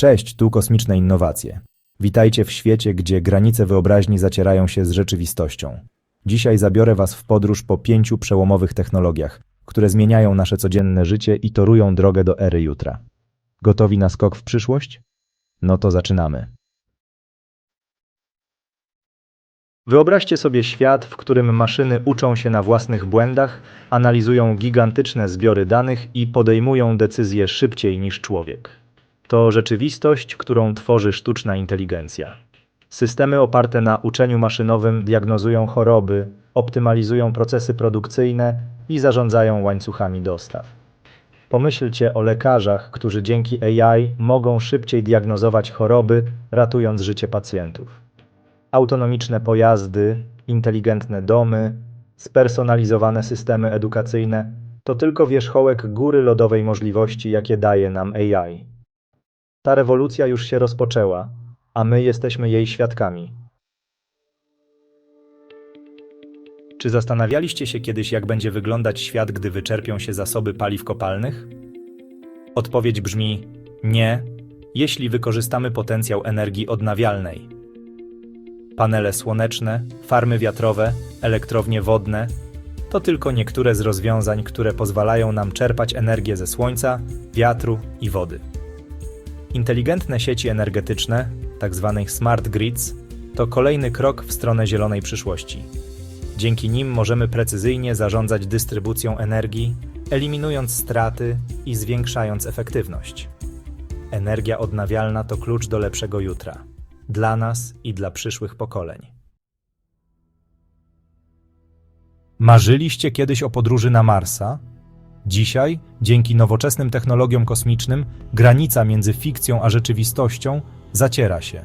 Cześć, tu kosmiczne innowacje. Witajcie w świecie, gdzie granice wyobraźni zacierają się z rzeczywistością. Dzisiaj zabiorę Was w podróż po pięciu przełomowych technologiach, które zmieniają nasze codzienne życie i torują drogę do ery jutra. Gotowi na skok w przyszłość? No to zaczynamy. Wyobraźcie sobie świat, w którym maszyny uczą się na własnych błędach, analizują gigantyczne zbiory danych i podejmują decyzje szybciej niż człowiek. To rzeczywistość, którą tworzy sztuczna inteligencja. Systemy oparte na uczeniu maszynowym diagnozują choroby, optymalizują procesy produkcyjne i zarządzają łańcuchami dostaw. Pomyślcie o lekarzach, którzy dzięki AI mogą szybciej diagnozować choroby, ratując życie pacjentów. Autonomiczne pojazdy, inteligentne domy, spersonalizowane systemy edukacyjne to tylko wierzchołek góry lodowej możliwości, jakie daje nam AI. Ta rewolucja już się rozpoczęła, a my jesteśmy jej świadkami. Czy zastanawialiście się kiedyś, jak będzie wyglądać świat, gdy wyczerpią się zasoby paliw kopalnych? Odpowiedź brzmi: nie, jeśli wykorzystamy potencjał energii odnawialnej. Panele słoneczne, farmy wiatrowe, elektrownie wodne to tylko niektóre z rozwiązań, które pozwalają nam czerpać energię ze słońca, wiatru i wody. Inteligentne sieci energetyczne, tzw. smart grids, to kolejny krok w stronę zielonej przyszłości. Dzięki nim możemy precyzyjnie zarządzać dystrybucją energii, eliminując straty i zwiększając efektywność. Energia odnawialna to klucz do lepszego jutra dla nas i dla przyszłych pokoleń. Marzyliście kiedyś o podróży na Marsa? Dzisiaj, dzięki nowoczesnym technologiom kosmicznym, granica między fikcją a rzeczywistością zaciera się.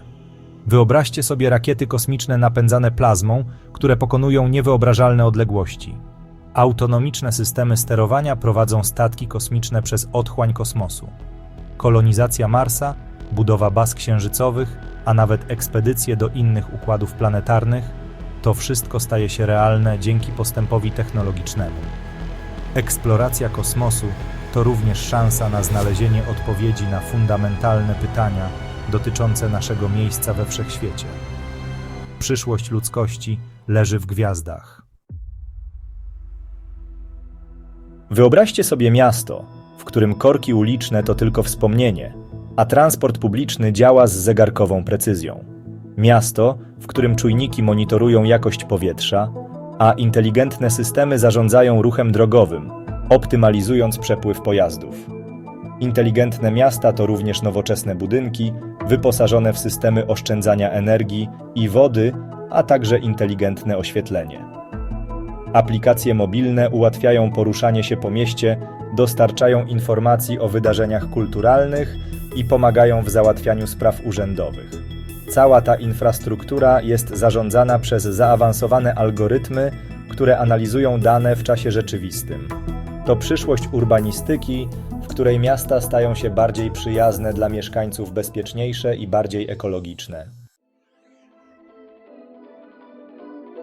Wyobraźcie sobie rakiety kosmiczne napędzane plazmą, które pokonują niewyobrażalne odległości. Autonomiczne systemy sterowania prowadzą statki kosmiczne przez otchłań kosmosu. Kolonizacja Marsa, budowa baz księżycowych, a nawet ekspedycje do innych układów planetarnych to wszystko staje się realne dzięki postępowi technologicznemu. Eksploracja kosmosu to również szansa na znalezienie odpowiedzi na fundamentalne pytania dotyczące naszego miejsca we wszechświecie. Przyszłość ludzkości leży w gwiazdach. Wyobraźcie sobie miasto, w którym korki uliczne to tylko wspomnienie, a transport publiczny działa z zegarkową precyzją. Miasto, w którym czujniki monitorują jakość powietrza, a inteligentne systemy zarządzają ruchem drogowym, optymalizując przepływ pojazdów. Inteligentne miasta to również nowoczesne budynki, wyposażone w systemy oszczędzania energii i wody, a także inteligentne oświetlenie. Aplikacje mobilne ułatwiają poruszanie się po mieście, dostarczają informacji o wydarzeniach kulturalnych i pomagają w załatwianiu spraw urzędowych. Cała ta infrastruktura jest zarządzana przez zaawansowane algorytmy, które analizują dane w czasie rzeczywistym. To przyszłość urbanistyki, w której miasta stają się bardziej przyjazne dla mieszkańców, bezpieczniejsze i bardziej ekologiczne.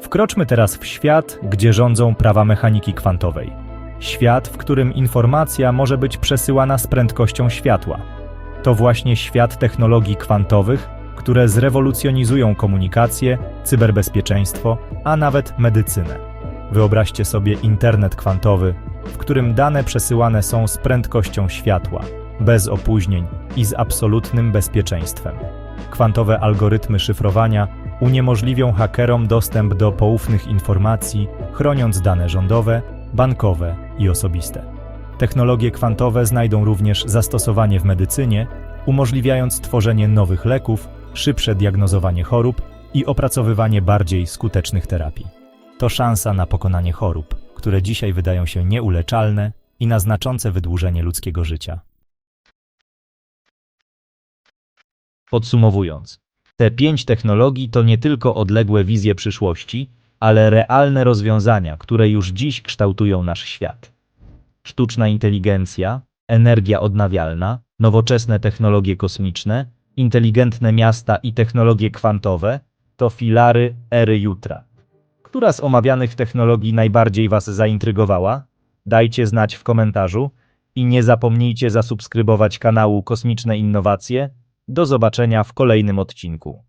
Wkroczmy teraz w świat, gdzie rządzą prawa mechaniki kwantowej. Świat, w którym informacja może być przesyłana z prędkością światła. To właśnie świat technologii kwantowych, które zrewolucjonizują komunikację, cyberbezpieczeństwo, a nawet medycynę. Wyobraźcie sobie internet kwantowy, w którym dane przesyłane są z prędkością światła, bez opóźnień i z absolutnym bezpieczeństwem. Kwantowe algorytmy szyfrowania uniemożliwią hakerom dostęp do poufnych informacji, chroniąc dane rządowe, bankowe i osobiste. Technologie kwantowe znajdą również zastosowanie w medycynie, umożliwiając tworzenie nowych leków, szybsze diagnozowanie chorób i opracowywanie bardziej skutecznych terapii. To szansa na pokonanie chorób, które dzisiaj wydają się nieuleczalne i na znaczące wydłużenie ludzkiego życia. Podsumowując, te pięć technologii to nie tylko odległe wizje przyszłości, ale realne rozwiązania, które już dziś kształtują nasz świat. Sztuczna inteligencja, energia odnawialna, nowoczesne technologie kosmiczne, inteligentne miasta i technologie kwantowe to filary ery jutra. Która z omawianych technologii najbardziej Was zaintrygowała? Dajcie znać w komentarzu i nie zapomnijcie zasubskrybować kanału Kosmiczne Innowacje, Do zobaczenia w kolejnym odcinku.